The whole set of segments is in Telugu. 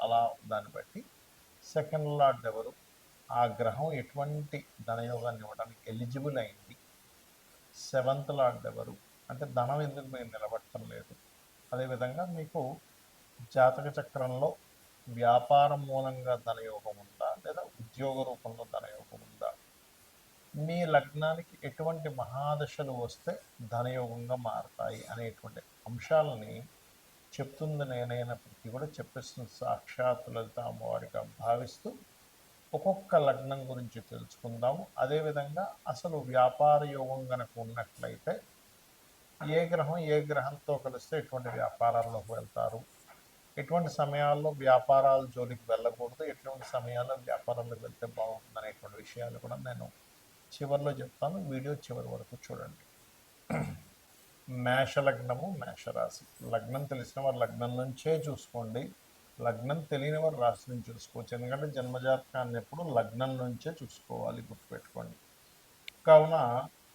అలా దాన్ని బట్టి సెకండ్ లార్డ్ ఎవరు? ఆ గ్రహం ఎటువంటి ధనయోగాన్ని ఇవ్వడానికి ఎలిజిబుల్ అయింది. సెవెంత్ లార్డ్ ఎవరు? అంటే ధనం ఎందుకు మీరు నిలబడటం లేదు? అదేవిధంగా మీకు జాతక చక్రంలో వ్యాపారం మూలంగా ధనయోగం ఉందా? లేదా ఉద్యోగ రూపంలో ధనయోగం ఉందా? మీ లగ్నానికి ఎటువంటి మహాదశలు వస్తే ధనయోగంగా మారతాయి అనేటువంటి అంశాలని చెప్తుంది నేనైనప్పటికీ కూడా చెప్పేస్తుంది. సాక్షాత్ లలిత అమ్మవారిగా భావిస్తూ ఒక్కొక్క లగ్నం గురించి తెలుసుకుందాము. అదేవిధంగా అసలు వ్యాపార యోగం కనుక ఉన్నట్లయితే ఏ గ్రహం ఏ గ్రహంతో కలిస్తే ఎటువంటి వ్యాపారాల్లోకి వెళ్తారు? ఎటువంటి సమయాల్లో వ్యాపారాల జోలికి వెళ్ళకూడదు? ఎటువంటి సమయాల్లో వ్యాపారాలకు వెళ్తే బాగుంటుంది అనేటువంటి విషయాలు కూడా నేను చివరిలో చెప్తాను. వీడియో చివరి వరకు చూడండి. లగ్నము మేషరాశి లగ్నం తెలిసిన వారు లగ్నం నుంచే చూసుకోండి. లగ్నం తెలియని వారు రాశి నుంచి చూసుకోవచ్చు. ఎందుకంటే జన్మజాతకాన్ని ఎప్పుడు లగ్నం నుంచే చూసుకోవాలి గుర్తుపెట్టుకోండి. కావున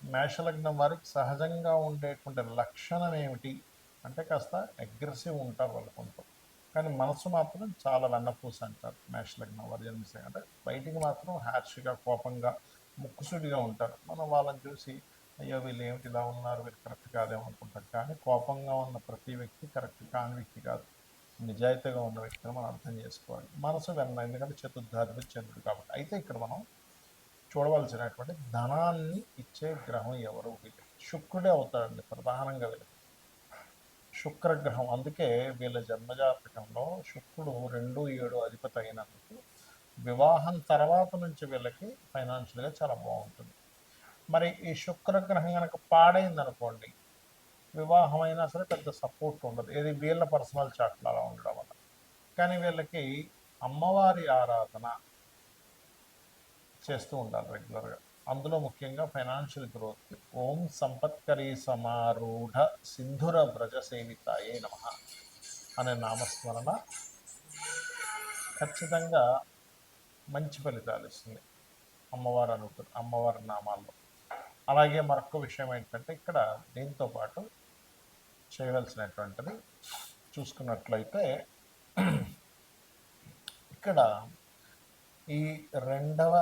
మేషలగ్నం వారికి సహజంగా ఉండేటువంటి లక్షణం ఏమిటి? అంటే కాస్త అగ్రెసివ్ ఉంటారు వాళ్ళు కొంత. కానీ మనసు మాత్రం చాలా వెన్నపూస అంటారు మేషలగ్నం వారు జన్మిస్తే. అంటే బయటికి మాత్రం హ్యాష్గా కోపంగా ముక్కుసుడిగా ఉంటారు. మనం వాళ్ళని చూసి అయ్యో వీళ్ళు ఏమిటి ఇలా ఉన్నారు? వీళ్ళు కరెక్ట్ కాదేమో అనుకుంటారు. కానీ కోపంగా ఉన్న ప్రతి వ్యక్తి కరెక్ట్ కాని వ్యక్తి కాదు. నిజాయితీగా ఉన్న వ్యక్తిని మనం అర్థం చేసుకోవాలి. మనసు వెన్న ఎందుకంటే చతుర్థాధిపతి చంద్రుడు కాబట్టి. అయితే ఇక్కడ మనం చూడవలసినటువంటి ధనాన్ని ఇచ్చే గ్రహం ఎవరు? వీళ్ళు శుక్రుడే అవుతాడండి ప్రధానంగా వీళ్ళకి శుక్రగ్రహం. అందుకే వీళ్ళ జన్మజాతకంలో శుక్రుడు రెండు ఏడు అధిపతి అయినందుకు వివాహం తర్వాత నుంచి వీళ్ళకి ఫైనాన్షియల్గా చాలా బాగుంటుంది. మరి ఈ శుక్రగ్రహం కనుక పాడైంది అనుకోండి వివాహం అయినా సరే పెద్ద సపోర్ట్ ఉండదు. ఏది వీళ్ళ పర్సనల్ చాట్లు అలా ఉండడం వల్ల. కానీ వీళ్ళకి అమ్మవారి ఆరాధన చేస్తూ ఉండాలి రెగ్యులర్గా. అందులో ముఖ్యంగా ఫైనాన్షియల్ గ్రోత్. ఓం సంపత్కరీ సమారూఢ సింధుర వ్రజ సేవితాయే నమ అనే నామస్మరణ ఖచ్చితంగా మంచి ఫలితాలు ఇస్తుంది అమ్మవారు అనుకు అమ్మవారి నామాల్లో. అలాగే మరొక విషయం ఏంటంటే ఇక్కడ దీంతో పాటు చేయవలసినటువంటిది చూసుకున్నట్లయితే ఇక్కడ ఈ రెండవ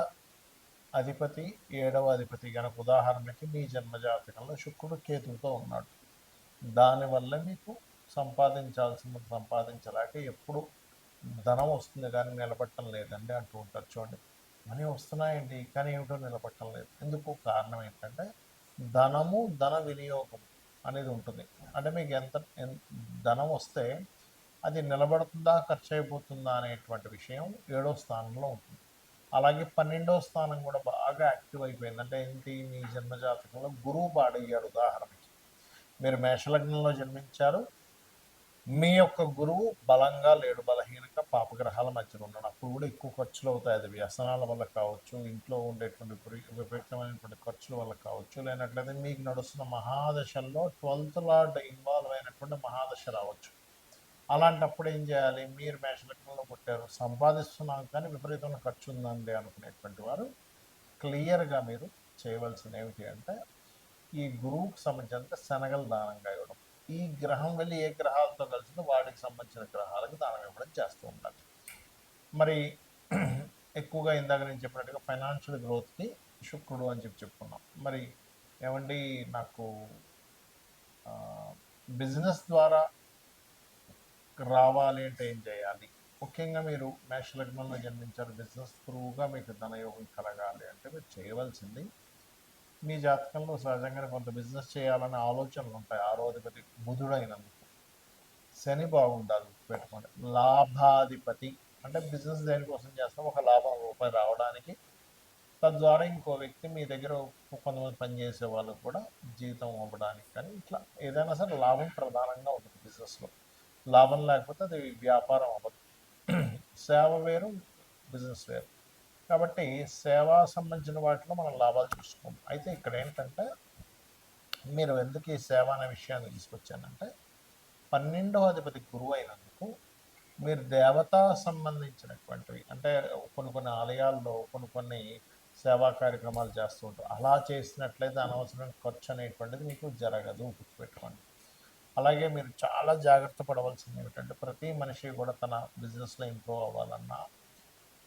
అధిపతి ఏడవ అధిపతి కనుక ఉదాహరణకి మీ జన్మజాతకంలో శుక్రుడు కేతువుతో ఉన్నాడు. దానివల్ల మీకు సంపాదించాల్సింది సంపాదించలేక ఎప్పుడు ధనం వస్తుంది కానీ నిలబట్టం లేదండి అంటూ ఉంటారు చూడండి. మనీ వస్తున్నాయండి కానీ ఏమిటో నిలబట్టడం లేదు. ఎందుకు? కారణం ఏంటంటే ధనము ధన వినియోగం అనేది ఉంటుంది. అంటే మీకు ఎంత ధనం వస్తే అది నిలబడుతుందా ఖర్చు అయిపోతుందా అనేటువంటి విషయం ఏడో స్థానంలో ఉంటుంది. అలాగే పన్నెండో స్థానం కూడా బాగా యాక్టివ్ అయిపోయింది. అంటే ఏంటి? మీ జన్మజాతకంలో గురువు పాడయ్యాడు ఉదాహరణకి. మీరు మేషలగ్నంలో జన్మించారు. మీ యొక్క గురువు బలంగా లేడు బలహీన బలహీనంగా పాపగ్రహాల మధ్యలో ఉన్నాడు అప్పుడు కూడా ఎక్కువ ఖర్చులు అవుతాయి. అది వ్యసనాల వల్ల కావచ్చు ఇంట్లో ఉండేటువంటి విపరీతమైనటువంటి ఖర్చుల వల్ల కావచ్చు. లేనట్లయితే మీకు నడుస్తున్న మహాదశల్లో ట్వెల్త్ లార్డ్ ఇన్వాల్వ్ అయినటువంటి మహాదశ రావచ్చు. అలాంటప్పుడు ఏం చేయాలి? మీరు మేషలగ్నంలో పుట్టారు. సంపాదిస్తున్నాం కానీ విపరీతమైన ఖర్చు ఉందండి అనుకునేటువంటి వారు క్లియర్గా మీరు చేయవలసింది ఏమిటి అంటే ఈ గురువుకు సంబంధించినంత శనగలు దానంగా ఈ గ్రహం వెళ్ళి ఏ గ్రహాలతో కలిసిందో వాటికి సంబంధించిన గ్రహాలకు దానం ఇవ్వడం చేస్తూ ఉండాలి. మరి ఎక్కువగా ఇందాక నేను చెప్పినట్టుగా ఫైనాన్షియల్ గ్రోత్కి శుక్రుడు అని చెప్పి చెప్పుకున్నాం. మరి ఏమండి నాకు బిజినెస్ ద్వారా రావాలి అంటే ఏం చేయాలి? ముఖ్యంగా మీరు మేష లగ్నంలో జన్మించారు బిజినెస్ త్రూగా మీకు ధనయోగం కలగాలి అంటే మీరు చేయవలసింది మీ జాతకంలో సహజంగానే కొంత బిజినెస్ చేయాలనే ఆలోచనలు ఉంటాయి. ఆరోధిపతి బుధుడైనందుకు. శని బాగుండాలి పెట్టుకోండి లాభాధిపతి అంటే బిజినెస్ దేనికోసం చేస్తాం? ఒక లాభం రూపాయి రావడానికి. తద్వారా ఇంకో వ్యక్తి మీ దగ్గర కొంతమంది పనిచేసే వాళ్ళకు కూడా జీతం అవ్వడానికి కానీ ఇట్లా ఏదైనా సరే లాభం ప్రధానంగా ఉంటుంది బిజినెస్లో లాభం లేకపోతే అది వ్యాపారం అవ్వదు. సేవ వేరు బిజినెస్ వేరు. కాబట్టి సేవా సంబంధించిన వాటిలో మనం లాభాలు చూసుకోం అయితే ఇక్కడ ఏంటంటే మీరు ఎందుకు ఈ సేవ అనే విషయాన్ని తీసుకొచ్చానంటే పన్నెండవ అధిపతి గురువు అయినందుకు మీరు దేవతా సంబంధించినటువంటివి అంటే కొన్ని కొన్ని ఆలయాల్లో కొన్ని కొన్ని సేవా కార్యక్రమాలు చేస్తూ ఉంటారు. అలా చేసినట్లయితే అనవసరమైన ఖర్చు అనేటువంటిది మీకు జరగదు గుర్తుపెట్టుకోండి. అలాగే మీరు చాలా జాగ్రత్త పడవలసింది ఏమిటంటే ప్రతి మనిషి కూడా తన బిజినెస్లో ఇంప్రూవ్ అవ్వాలన్నా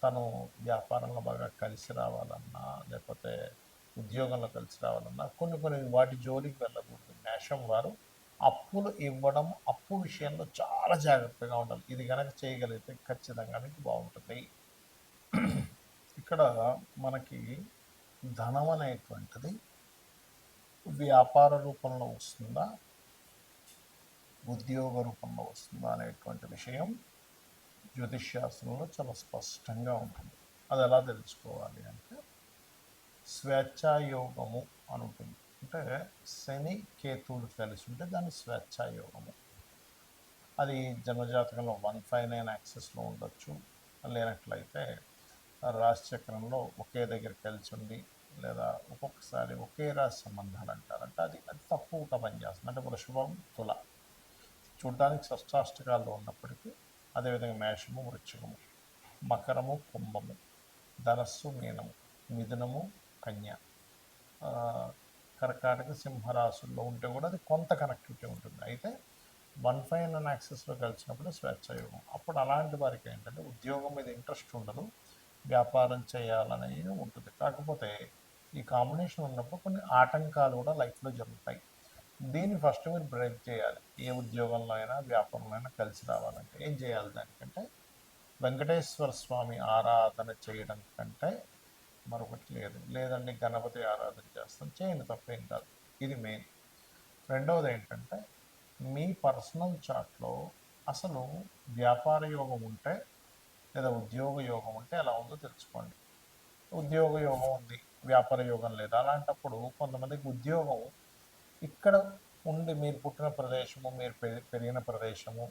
తను వ్యాపారంలో బాగా కలిసి రావాలన్నా లేకపోతే ఉద్యోగంలో కలిసి రావాలన్నా కొన్ని కొన్ని వాటి జోలికి వెళ్ళకూడదు. మేషం వారు అప్పులు ఇవ్వడం అప్పు విషయంలో చాలా జాగ్రత్తగా ఉండాలి. ఇది కనుక చేయగలిగితే ఖచ్చితంగా మీకు బాగుంటుంది. ఇక్కడ మనకి ధనం అనేటువంటిది వ్యాపార రూపంలో వస్తుందా ఉద్యోగ రూపంలో వస్తుందా అనేటువంటి విషయం జ్యోతిష్ శాస్త్రంలో చాలా స్పష్టంగా ఉంటుంది. అది ఎలా తెలుసుకోవాలి అంటే స్వేచ్ఛాయోగము అని ఉంటుంది. అంటే శని కేతువులు కలిసి ఉంటే దాన్ని స్వేచ్ఛాయోగము. అది జన్మజాతకంలో వన్ ఫైవ్ నైన్ యాక్సెస్లో ఉండొచ్చు. లేనట్లయితే రాశిచక్రంలో ఒకే దగ్గర కలిసి ఉండి లేదా ఒక్కొక్కసారి ఒకే రాశి సంబంధాలు అంటారంటే అది అది తక్కువగా పనిచేస్తుంది. అంటే వృషభం తుల. చూడడానికి షష్టాష్టకాల్లో ఉన్నప్పటికీ అదేవిధంగా మేషము వృచ్చకము మకరము కుంభము ధనస్సు మీనము మిథునము కన్య. కర్కాటక సింహరాశుల్లో ఉంటే కూడా అది కొంత కనెక్టివిటీ ఉంటుంది. అయితే వన్ ఫైవ్ నైన్ యాక్సెస్లో కలిసినప్పుడు స్వేచ్ఛయోగం అప్పుడు అలాంటి వారికి ఏంటంటే ఉద్యోగం మీద ఇంట్రెస్ట్ ఉండదు వ్యాపారం చేయాలనేది ఉంటుంది. కాకపోతే ఈ కాంబినేషన్ ఉన్నప్పుడు కొన్ని ఆటంకాలు కూడా లైఫ్లో జరుగుతాయి. దీన్ని ఫస్ట్ మీరు బ్రేక్ చేయాలి. ఏ ఉద్యోగంలో అయినా వ్యాపారంలో అయినా కలిసి రావాలంటే ఏం చేయాలి దానికంటే వెంకటేశ్వర స్వామి ఆరాధన చేయడం కంటే మరొకటి లేదు. లేదండి గణపతి ఆరాధన చేస్తాం. చేయండి తప్పేం కాదు. ఇది మెయిన్ రెండవది ఏంటంటే మీ పర్సనల్ చార్ట్లో అసలు వ్యాపార యోగం ఉంటే లేదా ఉద్యోగ యోగం ఉంటే ఎలా ఉందో తెలుసుకోండి. ఉద్యోగ యోగం ఉంది వ్యాపార యోగం లేదు. అలాంటప్పుడు కొంతమందికి ఉద్యోగం ఇక్కడ ఉండి మీరు పుట్టిన ప్రదేశము మీరు పెరిగిన ప్రదేశము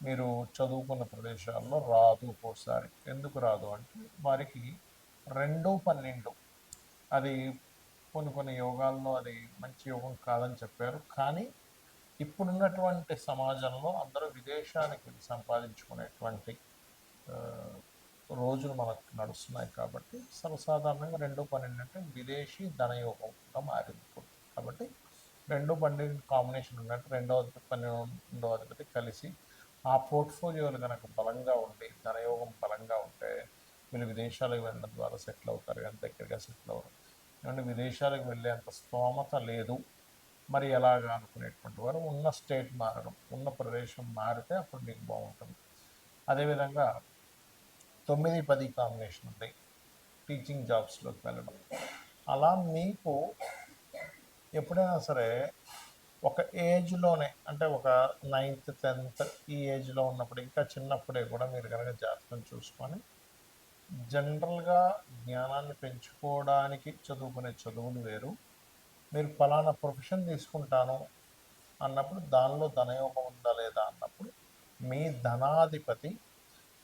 మీరు చదువుకున్న ప్రదేశాల్లో రాదు ఒక్కోసారి. ఎందుకు రాదు అంటే వారికి రెండు పన్నెండు. అది కొన్ని కొన్ని యోగాల్లో అది మంచి యోగం కాదని చెప్పారు. కానీ ఇప్పుడున్నటువంటి సమాజంలో అందరూ విదేశానికి సంపాదించుకునేటువంటి రోజులు మనకు నడుస్తున్నాయి కాబట్టి సర్వసాధారణంగా రెండు పన్నెండు అంటే విదేశీ ధనయోగంగా మారింది కాబట్టి రెండు బండి కాంబినేషన్ ఉన్నట్టు రెండో అధిపతి పన్నెండవ అధిపతి కలిసి ఆ పోర్ట్ఫోలియోలు కనుక బలంగా ఉండి ధనయోగం బలంగా ఉంటే వీళ్ళు విదేశాలకు వెళ్ళడం ద్వారా సెటిల్ అవుతారు. కానీ దగ్గరగా సెటిల్ అవ్వరు. ఎందుకంటే విదేశాలకు వెళ్ళేంత స్తోమత లేదు. మరి ఎలాగా అనుకునేటువంటి వారు ఉన్న స్టేట్ మారడం ఉన్న ప్రదేశం మారితే అప్పుడు మీకు బాగుంటుంది. అదేవిధంగా తొమ్మిది పది కాంబినేషన్ ఉంది టీచింగ్ జాబ్స్లోకి వెళ్ళడం. అలా మీకు ఎప్పుడైనా సరే ఒక ఏజ్లోనే అంటే ఒక నైన్త్ టెన్త్ ఈ ఏజ్లో ఉన్నప్పుడు ఇంకా చిన్నప్పుడే కూడా మీరు కనుక జాతకం చూసుకొని జనరల్గా జ్ఞానాన్ని పెంచుకోవడానికి చదువుకునే చదువులు వేరు. మీరు ఫలానా ప్రొఫెషన్ తీసుకుంటాను అన్నప్పుడు దానిలో ధనయోగం ఉందా లేదా అన్నప్పుడు మీ ధనాధిపతి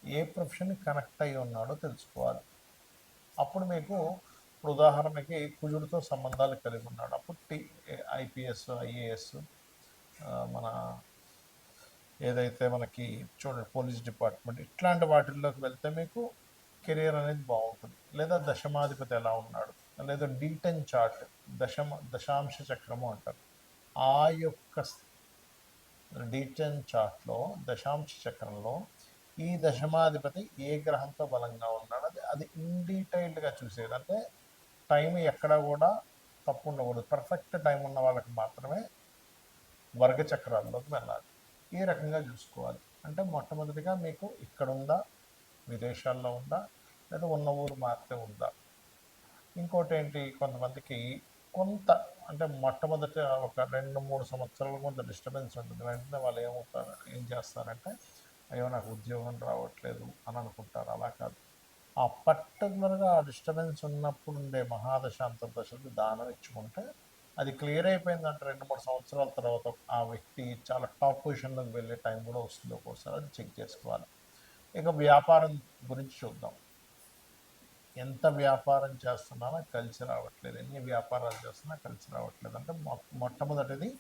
ఏ ప్రొఫెషన్ కనెక్ట్ అయి ఉన్నాడో తెలుసుకోవాలి. అప్పుడు మీకు ఇప్పుడు ఉదాహరణకి కుజుడితో సంబంధాలు కలిగి ఉన్నాడు. అప్పుడు టీ ఐపీఎస్ ఐఏఎస్ మన ఏదైతే మనకి చూడండి పోలీస్ డిపార్ట్మెంట్ ఇట్లాంటి వాటిల్లోకి వెళ్తే మీకు కెరియర్ అనేది బాగుంటుంది. లేదా దశమాధిపతి ఎలా ఉన్నాడు లేదా డీటెన్ చార్ట్ దశమ దశాంశ చక్రము అంటారు. ఆ యొక్క డీటెన్ చార్ట్లో దశాంశ చక్రంలో ఈ దశమాధిపతి ఏ గ్రహంతో బలంగా ఉన్నాడు అది అది ఇన్ డీటెయిల్డ్గా చూసేది అంటే టైం ఎక్కడ కూడా తప్పు ఉండకూడదు పర్ఫెక్ట్ టైం ఉన్న వాళ్ళకి మాత్రమే వర్గ చక్రాల్లోకి వెళ్ళాలి. ఈ రకంగా చూసుకోవాలి. అంటే మొట్టమొదటిగా మీకు ఇక్కడ ఉందా విదేశాల్లో ఉందా లేదా ఉన్న ఊరు మారితే ఉందా? ఇంకోటి ఏంటి కొంతమందికి కొంత అంటే మొట్టమొదట ఒక రెండు మూడు సంవత్సరాలు కొంత డిస్టర్బెన్స్ ఉంటుంది. వెంటనే వాళ్ళు ఏమవుతారు ఏం చేస్తారంటే అయ్యో నాకు ఉద్యోగం రావట్లేదు అని అనుకుంటారు. అలా కాదు. ఆ పర్టికులర్గా ఆ డిస్టర్బెన్స్ ఉన్నప్పుడు ఉండే మహాదశ అంతర్దశలు దానం ఇచ్చుకుంటే అది క్లియర్ అయిపోయిందంటే రెండు మూడు సంవత్సరాల తర్వాత ఆ వ్యక్తి చాలా టాప్ పొజిషన్లోకి వెళ్ళే టైం కూడా వస్తుంది ఒక్కోసారి అది చెక్ చేసుకోవాలి. ఇక వ్యాపారం గురించి చూద్దాం. ఎంత వ్యాపారం చేస్తున్నానో కలిసి రావట్లేదు. ఎన్ని వ్యాపారాలు చేస్తున్నా కలిసి రావట్లేదు. అంటే మొ- మొట్టమొదటిది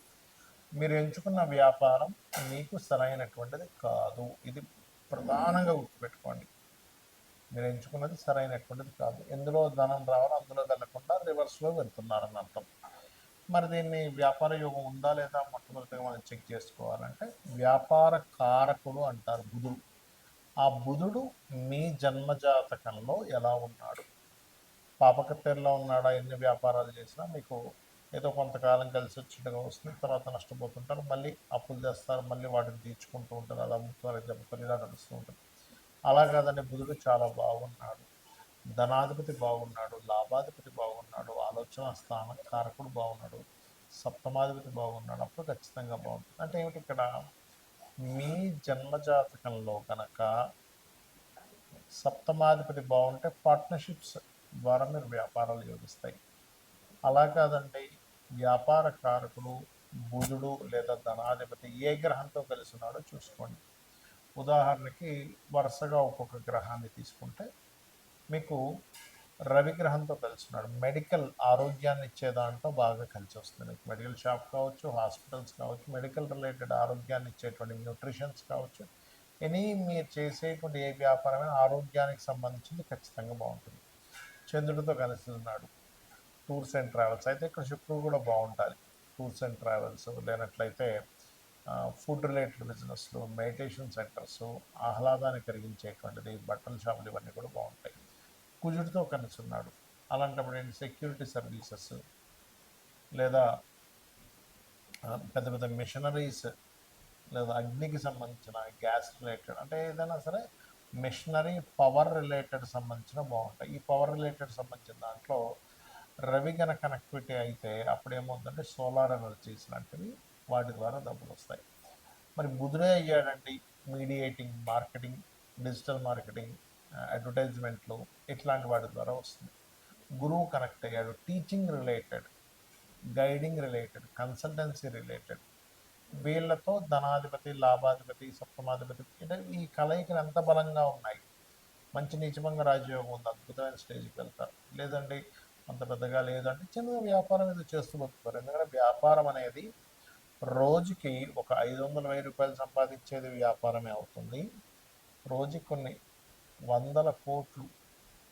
మీరు ఎంచుకున్న వ్యాపారం మీకు సరైనటువంటిది కాదు. ఇది ప్రధానంగా గుర్తుపెట్టుకోండి. మీరు ఎంచుకున్నది సరైనటువంటిది కాదు. ఎందులో ధనం రావాలో అందులో వెళ్ళకుండా రివర్స్లో వెళ్తున్నారని అర్థం. మరి దీన్ని వ్యాపార యోగం ఉందా లేదా మొట్టమొదటిగా మనం చెక్ చేసుకోవాలంటే వ్యాపార కారకుడు అంటారు బుధుడు. ఆ బుధుడు మీ జన్మజాతకంలో ఎలా ఉన్నాడు? పాపకత్తెరలో ఉన్నాడా? ఎన్ని వ్యాపారాలు చేసినా మీకు ఏదో కొంతకాలం కలిసి వచ్చినట్టుగా వస్తుంది తర్వాత నష్టపోతుంటారు మళ్ళీ అప్పులు చేస్తారు మళ్ళీ వాటిని తీర్చుకుంటూ ఉంటారు అలా అమ్ముతారు దెబ్బకొని ఇలా నడుస్తూ ఉంటుంది అలా కాదండి. బుధుడు చాలా బాగున్నాడు. ధనాధిపతి బాగున్నాడు. లాభాధిపతి బాగున్నాడు. ఆలోచన స్థాన కారకుడు బాగున్నాడు. సప్తమాధిపతి బాగున్నాడు. అప్పుడు ఖచ్చితంగా బాగుంటుంది. అంటే ఏమిటి ఇక్కడ? మీ జన్మజాతకంలో కనుక సప్తమాధిపతి బాగుంటే పార్ట్నర్షిప్స్ ద్వారా మీరు వ్యాపారాలు యోగిస్తాయి. అలా కాదండి. వ్యాపార కారకుడు బుధుడు లేదా ధనాధిపతి ఏ గ్రహంతో కలిసి ఉన్నాడో చూసుకోండి. ఉదాహరణకి వరుసగా ఒక్కొక్క గ్రహాన్ని తీసుకుంటే మీకు రవి గ్రహంతో కలిసి ఉన్నాడు మెడికల్ ఆరోగ్యాన్ని ఇచ్చే దాంట్లో బాగా కలిసి వస్తుంది మీకు. మెడికల్ షాప్ కావచ్చు హాస్పిటల్స్ కావచ్చు మెడికల్ రిలేటెడ్ ఆరోగ్యాన్ని ఇచ్చేటువంటి న్యూట్రిషన్స్ కావచ్చు. ఎనీ మీరు చేసేటువంటి ఏ వ్యాపారమైన ఆరోగ్యానికి సంబంధించింది ఖచ్చితంగా బాగుంటుంది. చంద్రుడితో కలిసి ఉన్నాడు. Tours and travels. అయితే ఇక్కడ శుక్రుడు కూడా బాగుంటుంది టూర్స్ అండ్ ట్రావెల్స్ లేనట్లయితే ఫుడ్ రిలేటెడ్ బిజినెస్లు మెడిటేషన్ సెంటర్స్ ఆహ్లాదాన్ని కలిగించేటువంటిది బట్టల షాపులు ఇవన్నీ కూడా బాగుంటాయి. కుజుడితో కలిసి ఉన్నాడు. అలాంటప్పుడు ఏంటి? సెక్యూరిటీ సర్వీసెస్ లేదా పెద్ద పెద్ద మిషనరీస్ లేదా అగ్నికి సంబంధించిన గ్యాస్ రిలేటెడ్ అంటే ఏదైనా సరే మిషనరీ పవర్ రిలేటెడ్ సంబంధించిన బాగుంటాయి. ఈ పవర్ రిలేటెడ్ సంబంధించిన దాంట్లో రవి కనెక్టివిటీ అయితే అప్పుడు ఏమవుతుందంటే సోలార్ ఎనర్జీస్ లాంటివి వాటి ద్వారా డబ్బులు వస్తాయి. మరి బుధుడే అయ్యాడండి మీడియేటింగ్ మార్కెటింగ్ డిజిటల్ మార్కెటింగ్ అడ్వర్టైజ్మెంట్లు ఇట్లాంటి వాటి ద్వారా వస్తుంది. గురువు కనెక్ట్ అయ్యాడు teaching related guiding related consultancy related. వీళ్ళతో ధనాధిపతి లాభాధిపతి సప్తమాధిపతి అంటే ఈ కలయికలు ఎంత బలంగా ఉన్నాయి? మంచి నిజమంగా రాజయోగం ఉంది అద్భుతమైన స్టేజ్కి వెళ్తారు. లేదండి అంత పెద్దగా లేదంటే చిన్న వ్యాపారం ఏదో చేస్తూ బతుకుతారు. ఎందుకంటే వ్యాపారం అనేది రోజుకి ఒక ఐదు వందల వెయ్యి రూపాయలు సంపాదించేది వ్యాపారమే అవుతుంది. రోజుకి కొన్ని వందల కోట్లు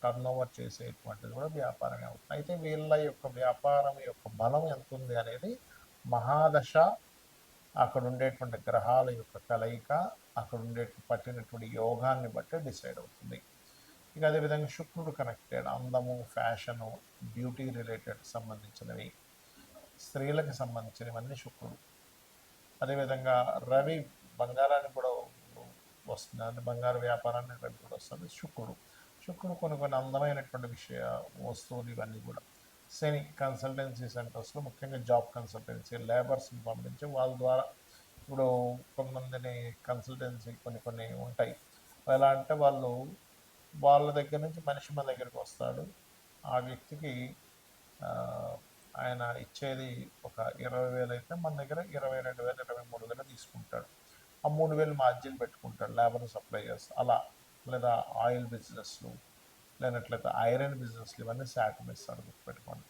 టర్నోవర్ చేసేటువంటిది కూడా వ్యాపారమే అవుతుంది. అయితే వీళ్ళ యొక్క వ్యాపారం యొక్క బలం ఎంత ఉంది అనేది మహాదశ. అక్కడ ఉండేటువంటి గ్రహాల యొక్క కలయిక అక్కడ ఉండే పట్టినటువంటి యోగాన్ని బట్టి డిసైడ్ అవుతుంది. ఇక అదేవిధంగా శుక్రుడు కనెక్టెడ్ అందము ఫ్యాషను బ్యూటీ రిలేటెడ్ సంబంధించినవి స్త్రీలకు సంబంధించినవన్నీ శుక్రుడు. అదేవిధంగా రవి బంగారాన్ని కూడా వస్తుంది. అంటే బంగారు వ్యాపారాన్ని రవి కూడా వస్తుంది. శుక్రుడు. శుక్రుడు కొన్ని కొన్ని అందమైనటువంటి విషయ వస్తువులు ఇవన్నీ కూడా. శని కన్సల్టెన్సీ సెంటర్స్లో ముఖ్యంగా జాబ్ కన్సల్టెన్సీ లేబర్స్ని పంపించి వాళ్ళ ద్వారా ఇప్పుడు కొంతమందిని కన్సల్టెన్సీ కొన్ని కొన్ని ఉంటాయి. ఎలా అంటే వాళ్ళు వాళ్ళ దగ్గర నుంచి మనిషి మన దగ్గరికి వస్తాడు. ఆ వ్యక్తికి ఆయన ఇచ్చేది ఒక ఇరవై వేలు అయితే మన దగ్గర ఇరవై రెండు వేలు ఇరవై మూడు వేలు తీసుకుంటాడు. ఆ మూడు వేలు మార్జిన్ పెట్టుకుంటాడు లేబర్ సప్లై చేస్తా అలా. లేదా ఆయిల్ బిజినెస్లు లేనట్లయితే ఐరన్ బిజినెస్లు ఇవన్నీ శాఖం ఇస్తాడు గుర్తుపెట్టుకోండి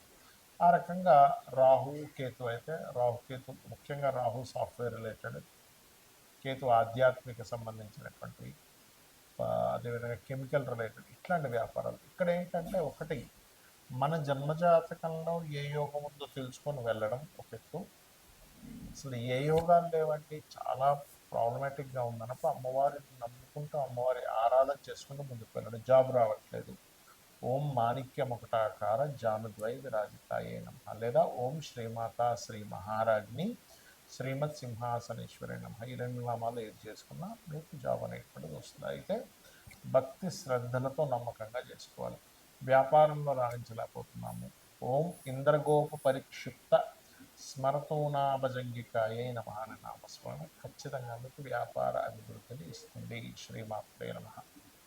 ఆ రకంగా రాహు కేతు అయితే రాహు కేతు ముఖ్యంగా రాహు సాఫ్ట్వేర్ రిలేటెడ్ కేతు ఆధ్యాత్మిక సంబంధించినటువంటి అదేవిధంగా కెమికల్ రిలేటెడ్ ఇట్లాంటి వ్యాపారాలు. ఇక్కడ ఏంటంటే ఒకటి మన జన్మజాతకంలో ఏ యోగం ఉందో తెలుసుకొని వెళ్ళడం ఒక ఎత్తు. అసలు ఏ యోగాలు లేవంటే చాలా ప్రాబ్లమాటిక్గా ఉందన్నప్పుడు అమ్మవారిని నమ్ముకుంటూ అమ్మవారి ఆరాధన చేసుకుంటూ ముందుకు వెళ్ళడం. జాబ్ రావట్లేదు. ఓం మాణిక్యం ఒకటాకార జానుద్వై విరాజితాయే నమ. లేదా ఓం శ్రీమాత శ్రీ మహారాజ్ని శ్రీమత్ సింహాసనేశ్వరి నమ. ఈ రెండు నామాలు ఏది చేసుకున్నా మీకు జాబ్ అనేటువంటిది వస్తుంది. అయితే భక్తి శ్రద్ధలతో నమ్మకంగా చేసుకోవాలి. వ్యాపారంలో రాణించలేకపోతున్నాము. ఓం ఇంద్రగోప పరిక్షిప్త స్మరతోనాభజంగికాయ నమ అనే నామస్మరణ ఖచ్చితంగా మీకు వ్యాపార అభివృద్ధిని ఇస్తుంది. శ్రీమాత్రే నమ.